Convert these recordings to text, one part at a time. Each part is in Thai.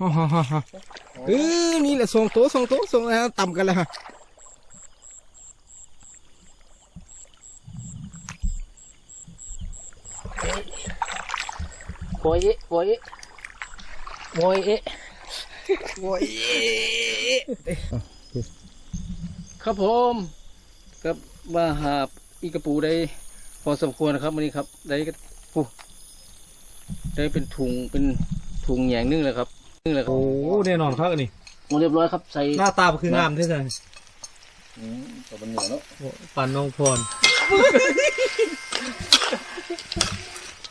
ฮ่าฮ่าฮ่าฮ่าเออนี่แหละสองตัวสองตัวสองแล้วต่ำกันแล้วฮะโวยเอะโวยเอะโวยเอะโอ้ยครับผมกับมาหาอีกระปูได้พอสมควรนะครับวันนี้ครับ ได้กระปูได้เป็นถุงเป็น ถุงแหยงนึ่งเลยครับนึ่งเลยครับโอ้แน่นอนครับอันนี้หมดเรียบร้อยครับใส่หน้าตาคืองามที่สุดอืมแต่มันเหนียวแล้วปันน้องพร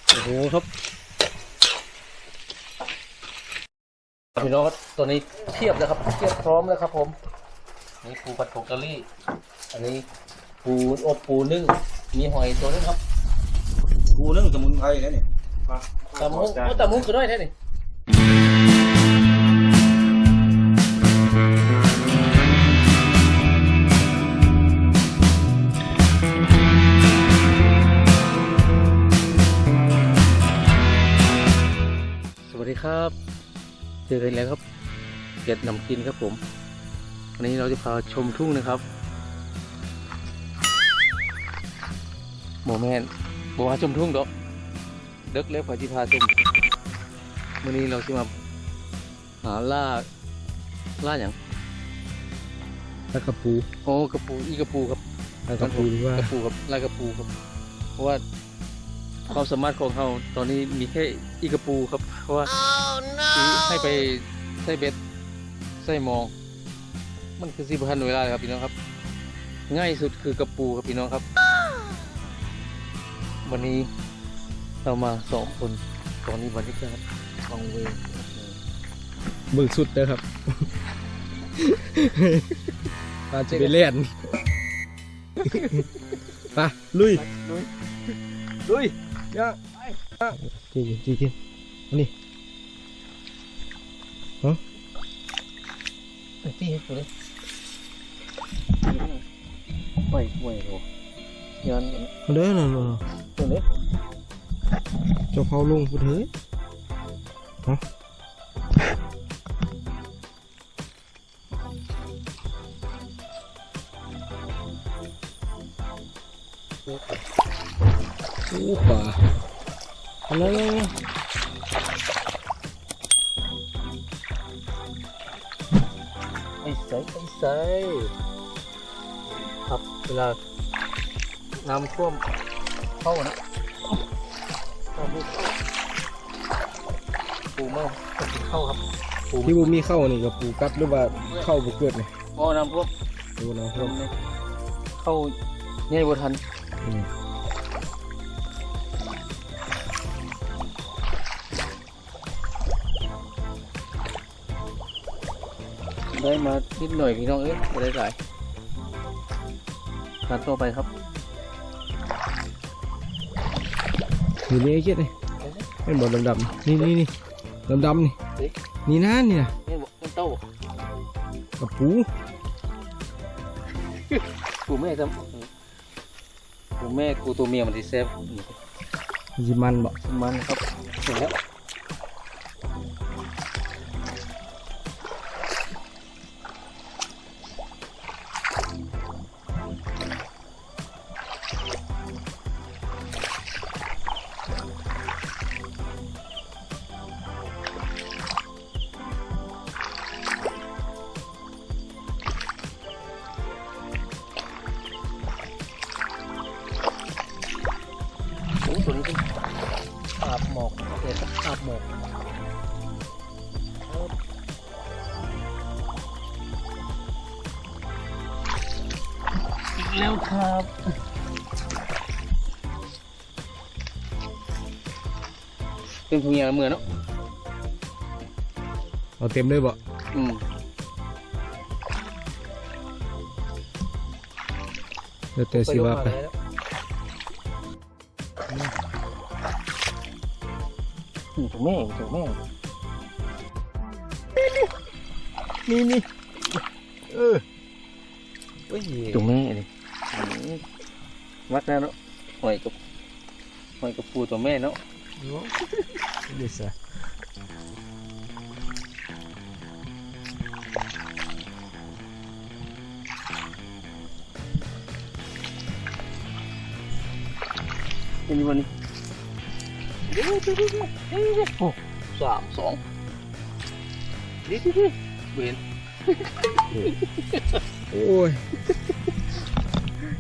โอ้โหครับพี่น้องครับตัวนี้เทียบแล้วครับเทียบพร้อมแล้วครับ ผมนี่ปูผัดผงกะหรี่อันนี้ปูอบปูนึ่งมีหอยตัวนึงครับกูนึ่งสมุนไพรแล้วเนี่ยตำมุกเอาตำมุกก็ได้แท้นี่ ครับเจอกันแล้วครับเก็ดนำกินครับผมวันนี้เราจะพาชมทุ่งนะครับโมแมนบอกว่าชมทุ่งดอกเด็กเล็กพอที่พาชมวันนี้เราจะมาหาล่าล่าอย่างตะกระปูโอ้กระปูอีกระปูครับตะกระปูหรือว่ากระปูครับล่ากระปูครับเพราะว่าความสามารถของเขาตอนนี้มีแค่ อีกระปูครับ เพราะว่าคือให้ไปใส่เบ็ดใส่หมอง มันคือสิบพันเวลาเลยครับพี่น้องครับ ง่ายสุดคือกระปูครับพี่น้องครับ วันนี้เรามาสองคนตอนนี้บรรยากาศวังเวงเบิ่งสุดเลยครับปลาจะไปเล่นไปลุย ลุย ลุยย่า จีจีจีอันนี้ไอ้ที่เห็นตัวนี้ไปห่วยโหยันมาเด้อน่ะน่ะตัวนี้เจ้าเขาลงพูดเฮ้ยฮะโอ้ป่า อะไรเนี่ยไอ้ใสไอ้ใสครับเวลาน้ำท่วมเข้านะเข้าลูปูเมาเข้าครับปูที่บุมีเข้านี่กับปูกัดหรือว่าเข้าบุเกิดเนี่ยหม้อน้ำท่วมดูนะคท่วมเข้าเนี่ยบ่ทัน ได้มานิดหน่อยพี่น้องเอ้ยไม่ได้หลายการต่อไปครับอยู่นี่ไอ้เจ็ดนี่เป็นบอลดำๆนี่นี่นี่ดำๆนี่เอ๊ะนี่นะนี่นะนี่บอกมันเต้ากับปูกูแม่จะกูแม่กูตัวเมียมันที่แซ่บยิมันบ่มันครับเสร็จแล้ว แล้วครับเป็นทุงยางละเมือเนาะเอาเต็มเลยบ่อืมเดี๋ยวแต่สิว่าไปอืมถูกแม่ถูกแม่นี่นี่เออโอ้ยถูกแม่เลย มัดนะเนาะหอยกับหอยกับปูตัวแม่เนาะดีสิเป็นวันนี้โอ้สามสองนี่ที่ที่เบียนโอ้ย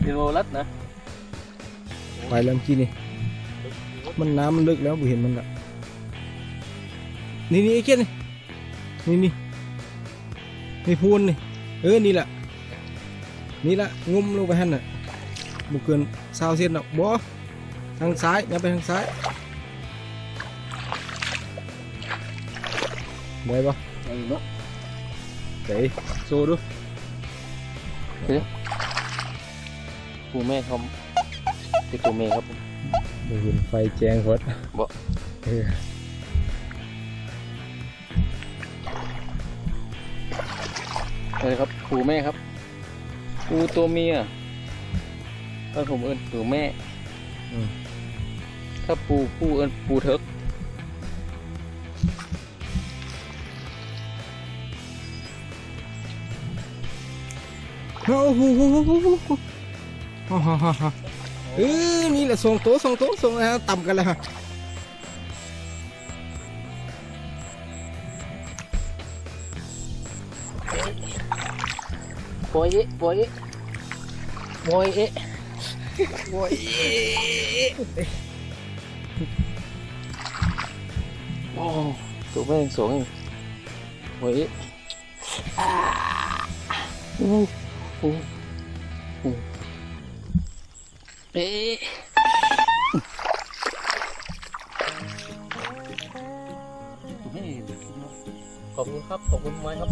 เดี๋ยวรัดนะ ไปแล้วเมื่อกี้นี่มันน้ำมันลึกแล้วบุเห็นมันละนี่นี่ไอ้เกี้ยนี่นี่นี่นี่พูนนี่เออนี่แหละนี่ละงุมลงไปหันน่ะบุเกินซาวเส้นหรอกบ่ทางซ้ายอย่าไปทางซ้ายได้ปะไอ้เนาะเดี๋ยวโซ่ดูปูแม่เขา เป็นตัวแม่ครับผมบุเห็นไฟแจงหดบ่เออนี่ครับปูแม่ครับปูตัวเมียถ้าผมเอิ้นปูแม่อืมถ้าปูผู้เอิ้นปูเถิกโอ้โห โอ้โหโอ้โหโอ้โหฮ่าฮ่าฮ่าเออนี่แหละส่งโต๊ะส่งโต๊ะส่งแล้วต่ำกันแล้วฮะปล่อยเอะปล่อยเอะปล่อยเอะโอ้ยโอ้ตัวแม่งสองเอยเอะอ่าโอ้โหโอ้ เอ๊ะขอบคุณครับ ขอบคุณไม้ครับ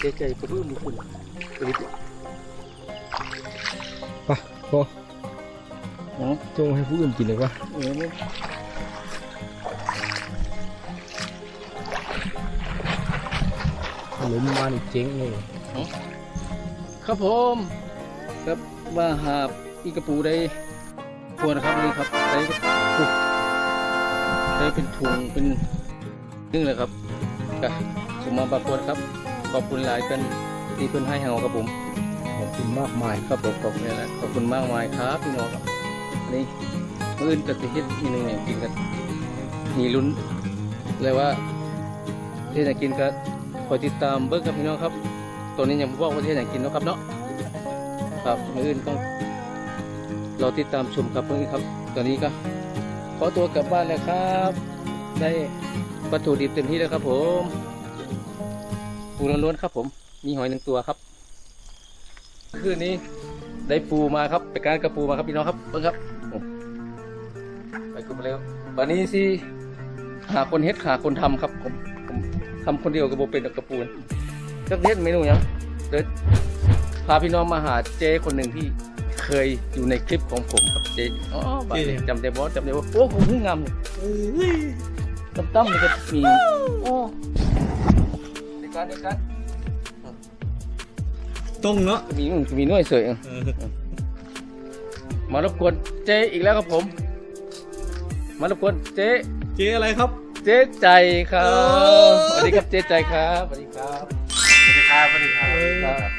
ใจใจปลื้มมือคุณเอ้ยไปพอจงให้ผู้อื่นกินเลยวะ เออเนี่ยขนมมานี่เจ๊งเลยครับผมครับว่าหาบอีกระปูได้พวนะครับนี่ครับได้ปุ๊บได้เป็นถุงเป็นนึ่งเลยครับกะผมมาบาพวนครับ ขอบคุณหลายเป็นที่เพื่อนให้เฮาครับผมขอบคุณมากมายครับผมขอบคุณนะขอบคุณมากมายครับพี่น้องครับอันนี่มื่ออื่นก็จะเฮ็ดอีกหนึ่งอย่างกินกันมีลุ้นเลยว่าเฮ็ดอย่างกินก็ คอยติดตามเบิ้งครับพี่น้องครับ ตัวนี้ยังบ่บอกว่าเฮ็ดอย่างกินเนาะครับเนาะครับมืออื่นต้องรอติดตามชมครับเพื่อนครับ ตอนนี้ก็ขอตัวกลับบ้านแล้วครับ ได้วัตถุดิบเต็มที่แล้วครับ ผมปูล้วนๆครับผม มีหอยหนึ่งตัวครับ คืนนี้ได้ปูมาครับ ไปการกระปูมาครับพี่น้องครับเบิ่งครับไปกูไปเร็ววันนี้สิหาคนเฮ็ดหาคนทำครับผม ทำคนเดียวกับโบเป็นดอกกระปูนจะเฮ็ดเมนูหยังเดี๋ยวพาพี่น้องมาหาเจ้คนหนึ่งที่เคยอยู่ในคลิปของผมครับเจ้อ๋อบ้านนี้จำได้บ่จำได้บ่โอ้ผมเพิ่งงามเลยตั้มตั้มๆนี่ก็มีโอ้ในการในการตรงเนาะมีมีหน่วยเสยเออมารบกวนเจ๊อีกแล้วครับผม มารบกวนเจ๊เจ๊อะไรครับ เจ๊ใจครัโอ้บสวัสดีครับเจ๊ใจครับสวัสดีครับสวัสดีครับสวัสดีครับเออครับ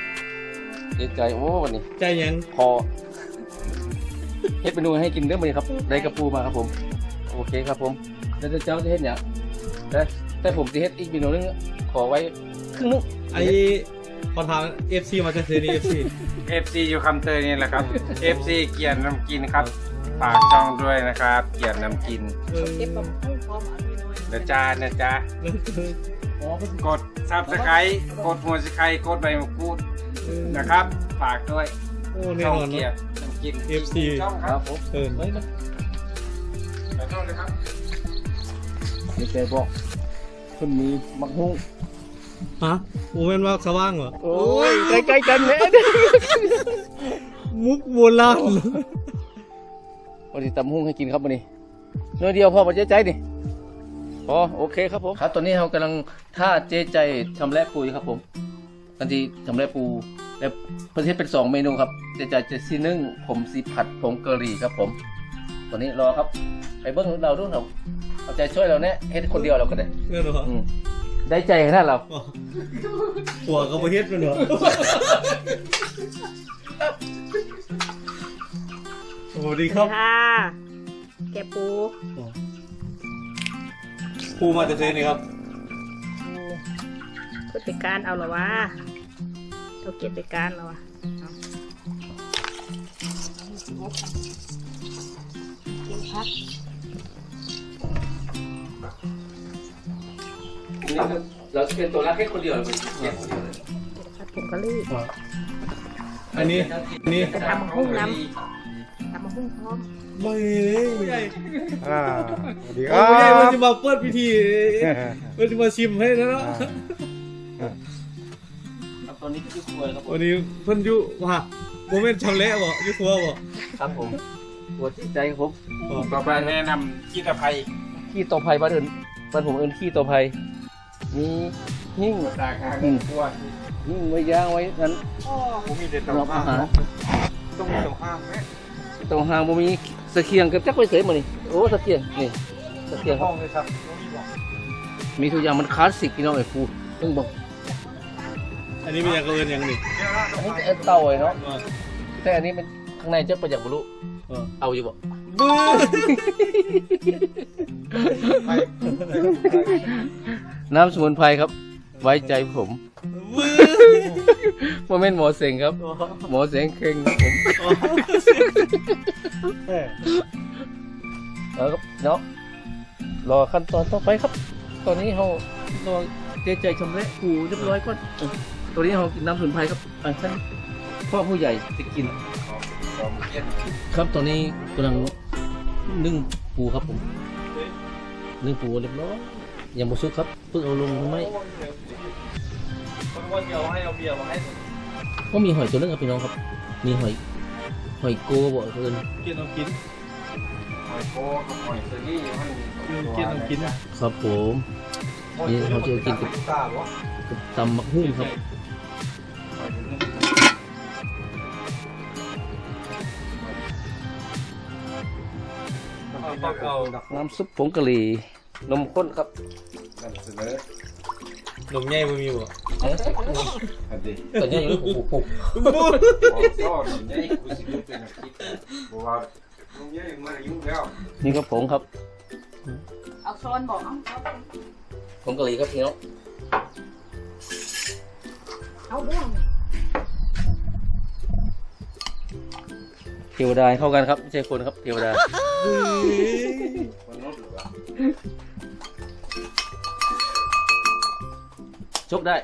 เจ๊ใจโอ้วันนี้ใจยังคอเฮ็ดเมนูให้กินเด้อมื้อนี้ครับได้กระปูมาครับผมโอเคครับผมแล้วเจ้าจะเฮ็ดหยังแต่แต่ผมจะเฮ็ดอีกเมนูนึงขอไว้ครึ่งนึงไอ้ขอถาม FC มาจะซื้อนี่ FC เอฟซีอยู่คำเตยนี่แหละครับเอฟซีเกียรติน้ำกินครับฝากช่องด้วยนะครับ เกียรติน้ำกินเออ นะจ้านะจ้าอ๋อเพิ่นกดซับสไครต์กดหัวสไครต์กดใบมะกรูดนะครับ ฝากด้วยโอ้แน่ช่องนอนเกียรเนาะ ติน้ำกิน FC ช่องคครัรับบผมเออเฮ้ยมันไปช่องเลยครับเจ๊ใจบอกเพิ่นมีมักฮุ้งฮะโอ้แม่นว่าสว่างเหรอโอ้ยใกล้ๆกันเนี่ยมุกโบราณวันนี้ตำหุ้งให้กินครับวันนี้น้อยเดียวพอมาเจ๊ใจดิ พอโอเคครับผมครับตอนนี้เรากำลังท่าเจ๊ใจชำแหละปูอยู่ครับผมทันทีชำแหละปูและประเทศเป็นสองเมนูครับเจ๊ใจจะซีนึ่งผมซีผัดผงกะหรี่ครับผมตอนนี้รอครับ ไปเบิ้งเราด้วยเราเอาเอาใจช่วยเราเนี่ยเฮ็ดคนเดียวเราก็ได้เงินเหรออืมได้ใจขนาดเราหัวก็บ่เฮ็ดมันเหรอสวัสดีครับค่ะแกะปู ครูมาจะเซนี่ครับผู้จัดการเอาเหรอวะเราเก็บไปการเหรอวะเอากินพักเราเป็นตัวรักแค่คนเดียวเราเป็นแค่คนเดียวเลยพัดผงกะลี่อันนี้อันนี้จะทำมาหุ้งน้ำทำมาหุ้งพร้อม ไม่ใหญ่อ่าสวัสดีคโอ้รับใหญ่มันจะมาเปิดพิธีมันจะมาชิมให้นะเนาะครับตอนนี้คือครัวครับผมวันนี้เพิ่นอยู่ว่าโมเมนต์ชำเละบ่อยู่ครัวบ่ครับผมครัวจิตใจครับผมต่อไปแนะนำขี้ตะไคร้ขี้ตัวไผ่บ้านอื่นบ้านผมเอินขี้ตัวไผ่มีหิ้งตาคางตัวหิ้งไว้ย่างไว้นั้นผมมีแต่ตะรอบข้าอางหารต้องมีตะข้างไหมตรงหางบ่มี สะเคียงกับจักไว้เสยมานี่โอ้สะเคียงนี่สะเคียงคห้รัอบงเลยครับต้องมีบอกมีทุกอย่างมันคลาสสิกพี่น้องไอ้ฟูต้องบอกอันนี้เป็นอย่างเอินอย่างหนึ่งอันนี้จะเต่าไอ้เนาะเออแต่อันนี้มันข้างในจะประหยัดบรุเออเอาอยู่บ่บื้อน้ำสมุนไพรครับ ไว้ใจผมบื้อโมเมนต์หมอเสงครับ หมอเสงเข่งครับผม เอาครับเนาะรอขั้นตอนต่อไปครับ ตอนนี้เรารอเจใจชำระปูเรียบร้อยก่อนเออตัวนี้เรากินน้ำสมุนไพรครับอันนั้นพ่อผู้ใหญ่จะกิน ของเย็นครับตอนนี้กำลังนึ่งปูครับผมนึ่งปูเรียบร้อยยังบ่สุกครับเพิ่งเอาลงทำไมคนว่าจะเอาให้เอาเบียร์มาให้ก็มีหอยตัวนึงครับพี่น้องครับ มีหอย หอยโกบ่เพิ่นกินเอากินหอยโก้กับหอยเชอรี่มันกินเอากินครับผมนี่เราจะกินกับตาบ่กับตำมักหุ่งครับเอาเอาน้ำซุปผงกะหรี่นมข้นครับนำเสนอ นมใหญ่บ่มีบ่เอ๊ะอันนี้ตอนนี้อยู่ปุกปุกบอกซ่อนใหญ่กูสิยุ่งเป็นอาทิตย์บอกว่ามึงใหญ่มายุ่งแล้วนี่ก็ผงครับเอาช้อนบอกเอาผงกะหรี่ครับพี่น้องเอาเรื่องเทวดาให้เข้ากันครับไม่ใช่คนครับเทวดามนุษย์หรือว่า ชกได้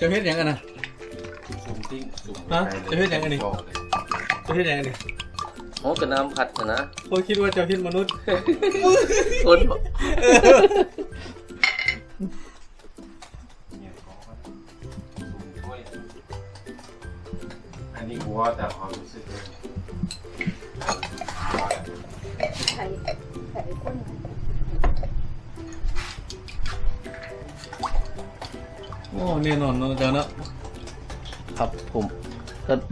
จะเฮ็ดหยังกันนะสุ่มติ้งสุ่มฮะจะเฮ็ดยังไงนี่จะเฮ็ดหยังกันนี่โอ้กระน้ำผัดนะนะเขาคิดว่าจะเฮ็ดมนุษย์ คน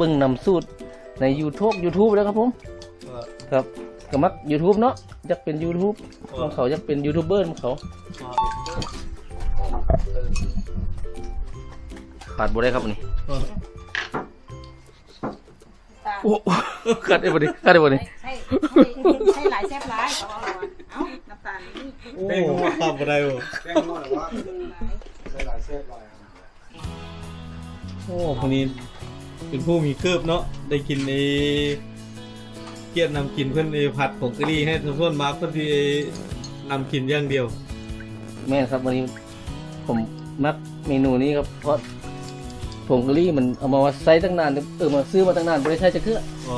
พิ่งนำสูตรใน YouTube YouTube แล้วครับผม ครับก็มัก YouTube เนาะอยากเป็น YouTube ของเขาอยากเป็นยูทูบเบอร์ของเขาขาดบ่ได้ครับอันนี่ตาโอ้ขาดได้บ่ได้ขาดได้บ่ได้ใช่ใช่หลายแซ่บหลายเอาเอาเอาน้ำตาลนี่โอ้ข้ามบ่ได้บ่แป้งนวดหรือว่าใส่หลายเส้นลอยโอ้คนนี้ เป็นผู้มีเครือบเนาะได้กินไอ้เกียรตินำกินเพิ่นไอ้ผัดผงกะหรี่ให้ส่วนมากเพิ่นที่นำกินอย่างเดียว แม่นครับวันนี้ผมมักเมนูนี้ครับเพราะผงกะหรี่มันเอามาใส่ตั้งนานเออมาซื้อมาตั้งนานบ่ได้ใช้จะคืออ๋อ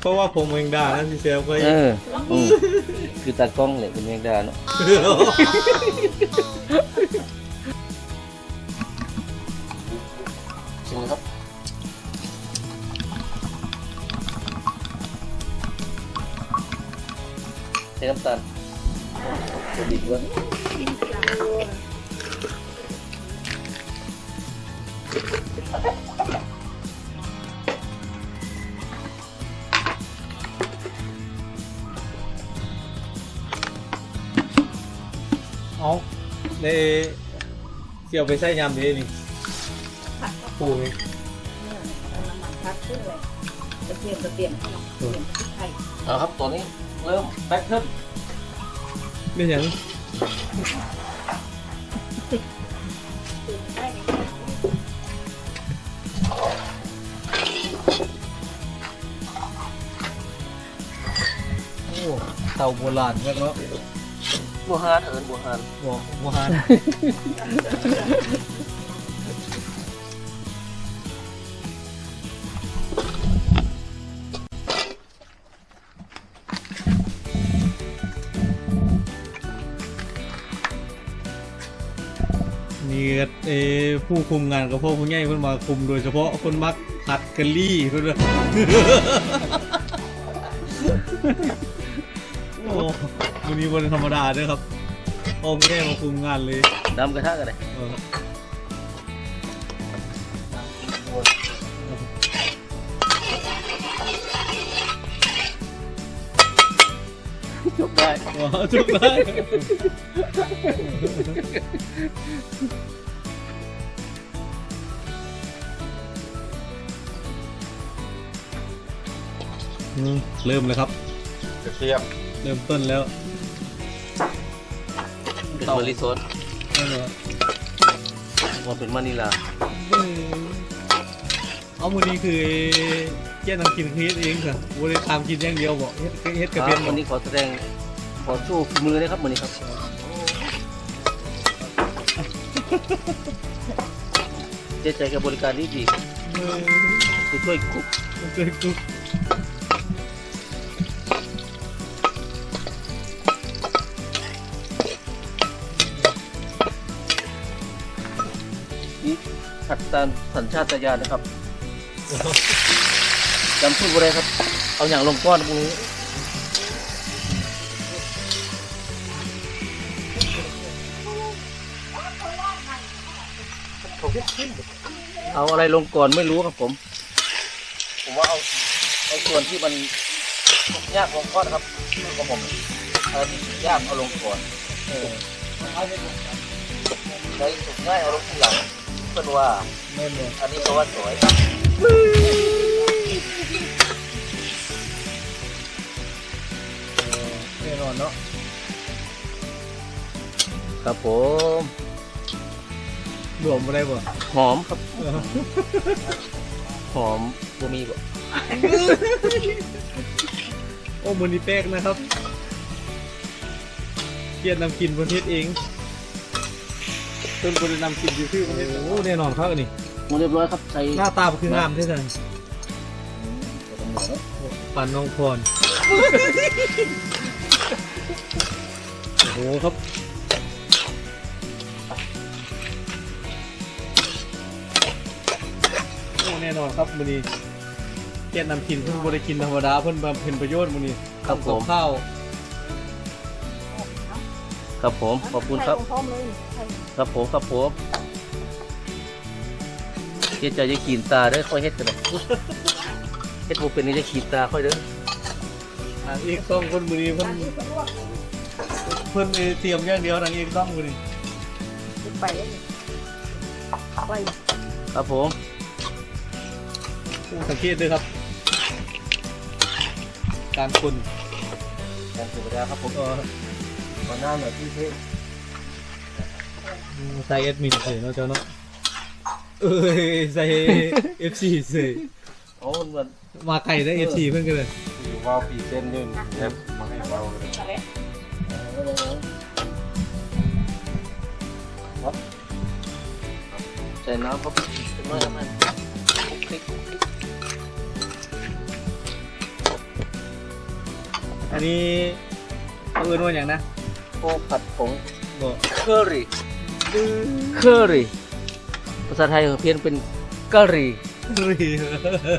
เพราะว่าผมเองด่านะพี่เซลก็เอออืมคือตากล้องเลยเป็นแมงดาเนาะ ชิมครับใส่น้ำตาลกระ ดิกด้วยเอาในเสี่ยวไปใส่ยำเด้นี่ปูนี่เอาน้ำมันพัดขึ้นเลยกระเทียมกระเทียมให้เราเปลี่ยนพริกไทยเอาครับตัวนี้เริ่มแบ็คเทิลเป็นหยังโอ้เต่าโบราณครับเนาะบัวฮานเอิญบัวฮานบอกว่าฮานนี่ ผู้คุมงานกับพ่อผู้ใหญ่เพิ่นมาคุมโดยเฉพาะคนมักผัดกะลี่เพิ่นว่าโอ้วันนี้วันธรรมดาเด้อครับพ่อผู้ใหญ่มาคุมงานเลยดำกระทะกันเลยเออยกได้ว้าวจุกได้ อืมเริ่มแล้วครับ กระเทียมเริ่มต้นแล้วเป็นมาริโซนนั่นเหรอว่าเป็นมานิลาเอามือนี้คือแย่นำกินคือเฮ็ดเองค่ะบริตามกินอย่างเดียวบอกเฮ็ดเฮ็ดคกระรับเป็นบวัอนกนี้ขอแสดงขอโชว์ฝีมือเลยครับวันนี้ครับเจ๊ใจกับบริการที่ดีคือช่วยกุ๊กมันเคยกุ๊ สัญชาตญาณนะครับจำพูดอะไรครับ เอาอย่างลงก้อนพวกนี้เอาอะไรลงก่อนไม่รู้ครับผม ผมว่าเอาเอาส่วนที่มันยากลงก้อนครับของผมเอาที่ยากเอาลงก่อนออใช้สุกง่ายเอาลงทีหลัง เป็นว่าแม่นบ่อันนี้ก็ว่าสวยแน่นอนเนาะครับผมรวมบ่ได้บ่หอมครับ หอมบ่มีบ่โอ้มือนี้แป๊กนะครับเกียรตินำกินประเทศเอง เพิ่นบ่ได้นำกินอยู่ที่ประเทศโอ้แน่นอนครับอันนี้หมดเรียบร้อยครับใส่หน้าตาคืองามใช่ไหมปันน้องพรโอ้โหครับโอ้แน่นอนครับมื้อนี้แกนนำกินเพิ่นบ่ได้กินธรรมดาเพิ่นบำเพ็ญประโยชน์มื้อนี้ครับผกับมข้าว ครับผมขอบคุณครับพร้อมเลยครับผมครับผมเฮ็ดใจจะขีนตาเด้อค่อยเฮ็ดกันเลยเฮ็ดบ่เป็นนี่จะขีนตาค่อยเด้อนางเอกต้องคนมื้อนี้เพิ่นเพิ่นเอ่อเตรียมอย่างเดียวนางเอกต้องมื้อนี้ไปเลยไปครับผมสังเกตด้วยครับ การคนการถือเวลาครับผมก็ขอ หน้าหน่อยพี่เท่ใส่เอดมินเสยเนาะเจ้าเนาะเอ้ยใส่ FC เสยโอ้มันมาไก่ได้ FC เพิ่นกันเลยอยู่ว่าวปีเส้นยื่นเล็บมาให้ว่าวเลยใส่น้ำครับเป็นน้อยมันคลุกคลิกคลุกคลิกอันนี้เขาเอิ้นว่าอย่างนะ โอ้ผัดผงบอกเคอรี่เคอรี่ภาษาไทยของเพี้ยนเป็นกะหรี่รี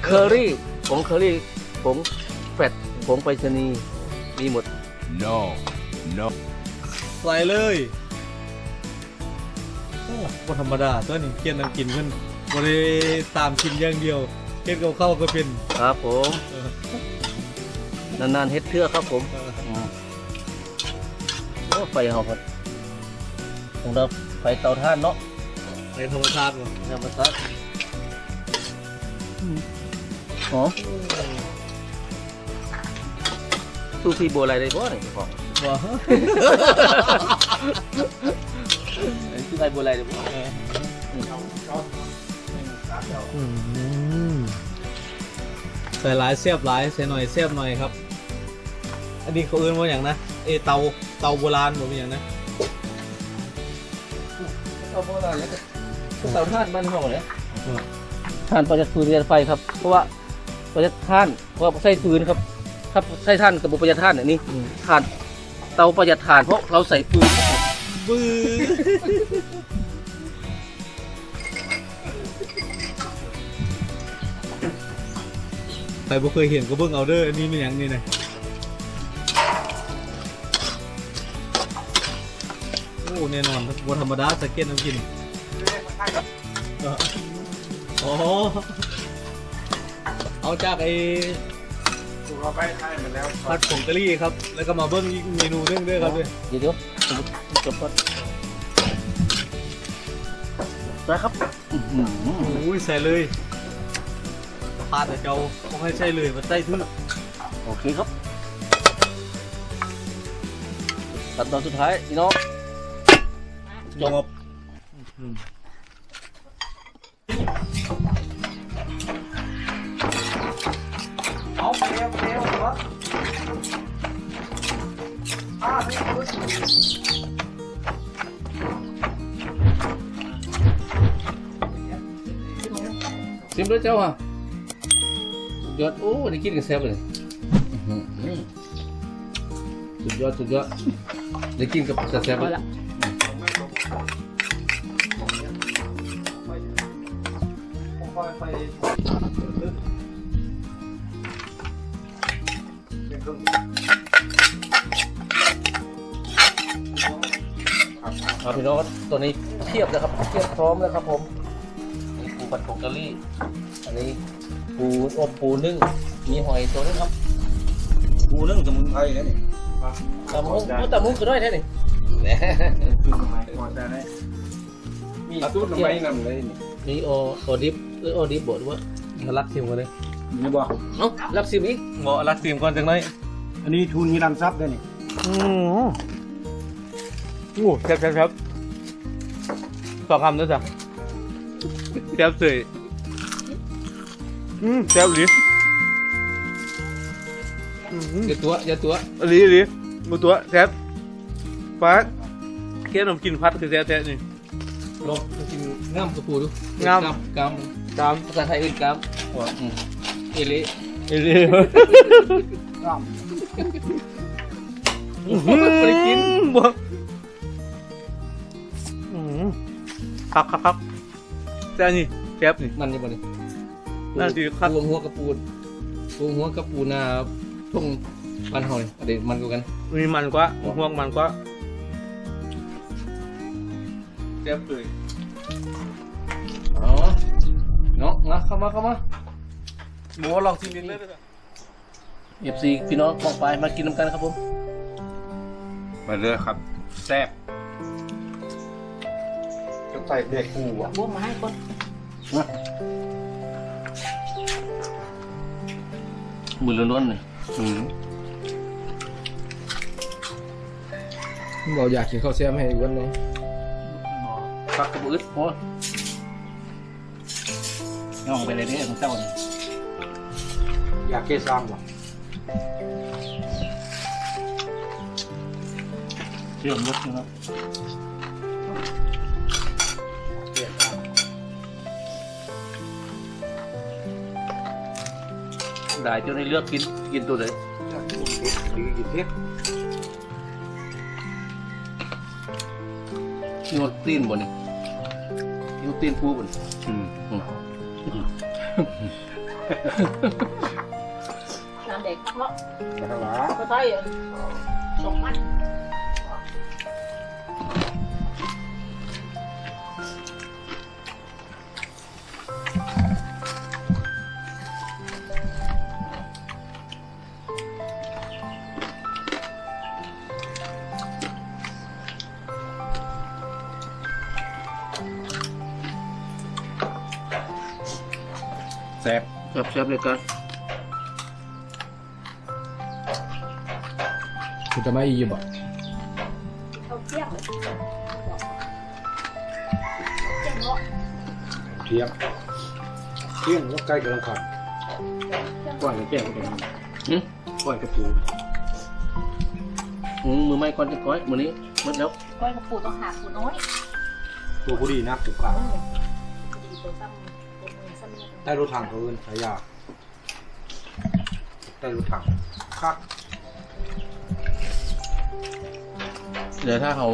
เคอรี่ผงเคอรี่ผงแฟตผงไปรษณีย์มีหมด No. No. ใส่เลยบ่ธรรมดาตัวนี้เกียนน้ำกินเพิ่นบ่ได้ตามกินอย่างเดียวเฮ็ดกับข้าวก็เป็นครับผม เออนานๆเฮ็ดเทื่อครับผม เออ อืมโอ้ ไฟเฮาครับของเราไฟเตาถ่านเนาะในธรรมชาติบ่ธรรมชาติหอมสู้พี่โบอะไรได้บ่เนี่ยของบ่สู้ใครโบอะไรได้บ่อืมใส่หลายเสียบหลายใส่หน่อยเสียบหน่อยครับ อันนี้เขาเอื้นว่าอย่างนะ เอยเตา เตาโบราณบ่เป็นอย่างนะเอาโบราณแล้วก็เตาถ่านบ้านเฮาเนี่ยถ่านประหยัดฟืนประหยัดไฟครับ เพราะว่าประหยัดถ่านเพราะว่าใส่ฟืนครับ ครับใส่ถ่านกับบ่ประหยัดถ่านเนี่ยนี่ถ่านเตาประหยัดถ่านเพราะเราใส่ฟืนบื้อใครบ่เคยเห็นก็เบิ่งเอาเด้ออันนี้เป็นอย่างนี้นะ แน่นอนครับบ่ธรรมดาสเก็ตน้ำกินเอออ๋อเอาจากไอ้ถูกเอาไปใช้มาแล้วผัดผงกะหรี่ครับ แล้วก็มาเบิ้งอีกเมนูหนึงด้วยครับด้วยเดี๋ยวเดี๋ยวผมจบก่อนนะครับอื้อหือโอ้ยใส่เลยพาแต่เจ้าเขาให้ใส่เลยมันใส่ทึ่งโอเคครับขั้นตอนสุดท้ายพี่น้อง จบเอาเร็วเร็ววะซิมด้วยเจ้าอะยอดโอ้ได้กินกับแซ่บเลยสุดยอดสุดยอดได้กินกับแซ่บเลย ครับพี่น้องตัวนี้เทียบนะครับเทียบพร้อมแล้วครับผมนี่ปูผัดผงกะหรี่อันนี้ปูอบปูนึ่งมีหอยตัวนึงครับปูนึ่งสมุนไพรนี่ตำมุ้งเอาตำมุ้งก็ได้แท้นี่แหมตู้ทำไมพอจะได้มีตู้ทำไมนำเลยนี่มีโอโอดิฟ หรือโอดิฟบดว่ามาลักซิมกันเลยนี่บ่เอ้ารับซิมอีกเหมาะลักซิมก่อนจังเลยอันนี้ทุนฮิรันทรัพย์ด้วยนี่อืมโอ้แซ่บแซ่บแซ่บสองคำด้วยจ้ะแซ่บสวยอืมแซ่บหรืออืมอย่าตัวอย่าตัวอันนี้อันนี้หมูตัวแซ่บฟ้าเคี่ยวขนมกินพัดคือแซ่บแซ่บนี่ลองกินง่ามกับปูดูง่ามกาม ตามภาษาไทยเรียกกามอืมเอลิเอ้ยไปกินบ่อืมครับครับครับแต่อันนี้แซ่บนี่มันยังบ่นี่น่าดีครับปูหัวกระปูนปูหัวกระปูนาทุ่งบ้านเฮานี่อันนี้มันกูกันมีมันกว่าห่วงมันกว่าแซ่บเลยอ๋อ เนาะมาเข้ามาเข้ามาหมูลองชิมนิดเลยด้วยเอฟซีพี่น้องมองไปมากินน้ำกันครับผมมาเลยครับแซ่บจะใส่เด็กกูอะบวกมาให้คนมือล้วนๆเลยอืมเราอยากกินข้าวแซ่บให้อีกวันหนึงปักกระปุกอึดพอ น้องไปเลยเนี่ยของเจ้านี่อยากเกซ้ำบ่เชื่อมรสนะครับได้จนได้เลือกกินกินตัวไหนอยากกินเผ็ดหรือกินเผ็ดกินหัวตีนบ่นี่กินหัวตีนปูบ่นี่อืมอืม น้ำเด็กเพราะนะครับว่าก็ใช่สองมัน แซ่บแซ่บๆเลยกันคุณจะมาอีกอยู่บ่เอาเที่ยงเลยเที่ยงเที่ยงว่าใกล้กำลังขัดก่อนแก้วกันหืมก่อนกระปูอืมมือไม้ก่อนจะก้อยมือนี้หมดแล้วก้อยกระปูต้องหาปูน้อยตัวผู้ดีนักสุขภาพอืม ใต้รถถังเขาเอินฉายาใต้รถถังคักเดี๋ยวถ้าเขา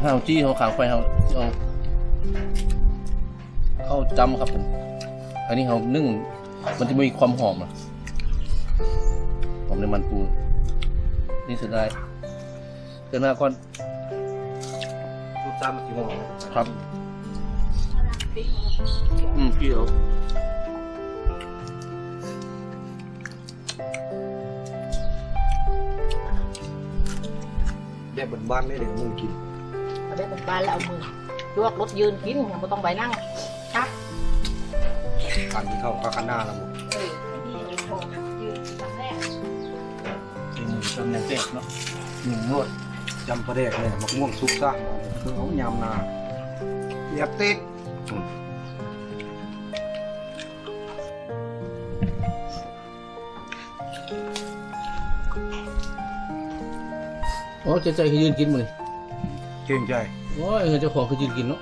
ถ้าเขาจี้เขาขางไฟเขาเอาเข้าจำครับผม อันนี้เขานึ่ง มันจะมีความหอมอะหอมในมันปู นี่สุดได้เกินหน้าก่อนรสชาติมันสิหอมครับ อืมพี่เอาแบบบ้านๆไม่ได้มึงกินเอาได้เป็นบ้านแล้วเอามือลวกรถยืนกินยังไม่ต้องไปนั่งครับ คือเขายำนาเรียบติดอ๋อใจใจคือยืนกินมาเลยเก่งใจโอ้ยเงินเจ้าของคือยืนกินเนาะ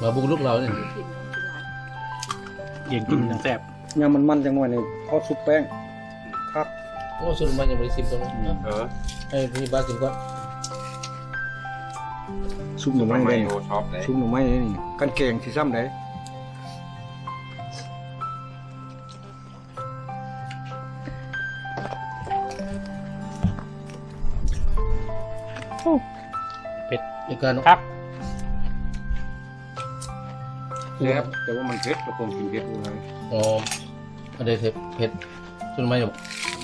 มาบุกลุกเราเนี่ยกินกินหลายยืนกินแซ่บยำมันมันๆจังหน่อยในข้าวซุปแป้งคักโอ้สุดมันยังไม่ได้ซิมตรงนี้นเออให้พี่บ้ากินก่อนซุปหน่อไม้ไม่ได้โอชอบเลยซุปหน่อไม้ได้นี่กันแกงที่ซ้ำได้ ในการครับแซ่บแต่ว่ามันเผ็ดกระผมกินเผ็ดอยู่เลยอ๋ออันใดเผ็ดเผ็ดสุดไม่หรอก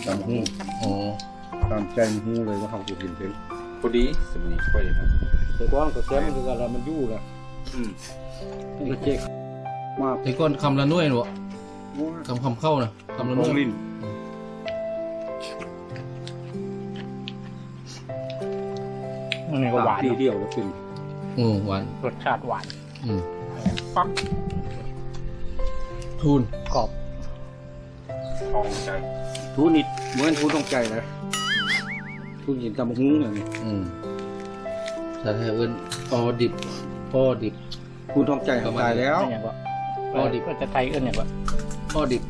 ตามหูอ๋อตามใจมันหูเลยว่าเขาจะกินเผ็ดพอดีสำนีค่อยครับแต่ก้อนก็แซ่บมันคือกันแล้วมันยู่แล้วอืมมันก็เจ๊กมากไอ้ก้อนคำละหน่วยหนูอะว่าคำคำเข้านะคำละหลน่วงยลิ้น มันก็หวานทีเดียวแล้วเป็นอืมหวานรสชาติหวาน อืมปั๊บทูนกรอบทองใจทูนิดเหมือนทูต้องใจเลยทูกินตำหุ้งอย่างนี้อืมถ้าให้เอิ้นออดิบออดิบทูต้องใจเขาตายแล้วอย่างว่าอ๋อดิก็จะไทยเอิ้นอย่างว่าออดิบ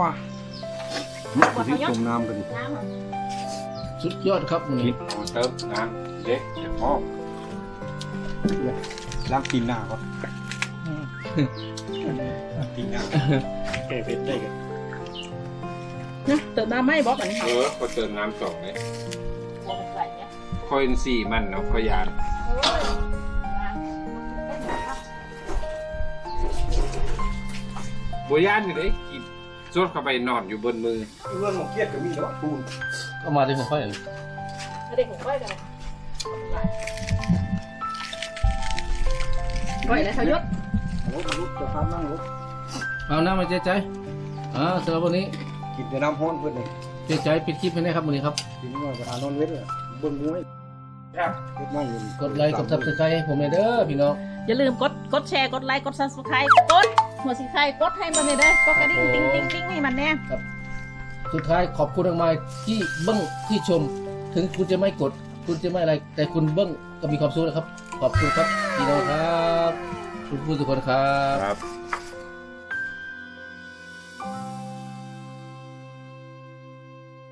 ว้า ที่จมน้ำกันดิน้ำอะสุดยอดครับวันนี้เอาเติมน้ำเด็กเดี๋ยวพ่อล้างตีนหน้าก็ตีนหน้าแก้เผ็ดได้กันนะเติมน้ำไหมบอกอันนี้เอค่ะอพอเติมน้ำสองเลยบอกใส่เนี่ยค่อยสี่มันเนาะค่อยยานโอ้ยน้ำครับบัยานอยู่เลยกิน ซดเข้าไปนอนอยู่บนมือเรื่องของเครียดก็มีแล้วทูนก็มาที่ผมค่อยไม่ได้ของก้อยกันก้อยแล้วเขายศรถรถจะทำนั่งรถเอาน้ำมาใจใจอ่าสำหรับวันนี้กินแต่น้ำห้อนเพื่อนเลยใจใจปิดคลิปให้ได้ครับวันนี้ครับกินว่าประธานนอนเวทเลยบนมวยครับเวทไม่อยู่กดไลค์กดซับสไครต์ให้ผมเลยเด้อพี่น้องอย่าลืมกดกดแชร์กดไลค์กดซับสไครต์กด หัวสีไข่กดให้มันเลยเด้อกดกระดิ่งติ๊งติ๊งติ๊งให้มันแน่สุดท้ายขอบคุณมากๆที่เบิ้งที่ชม ถึงคุณจะไม่กด คุณจะไม่อะไร แต่คุณเบิ้งก็มีความสุขนะครับ ขอบคุณครับพี่น้องครับ คุณผู้ทุกคนครับ ครับ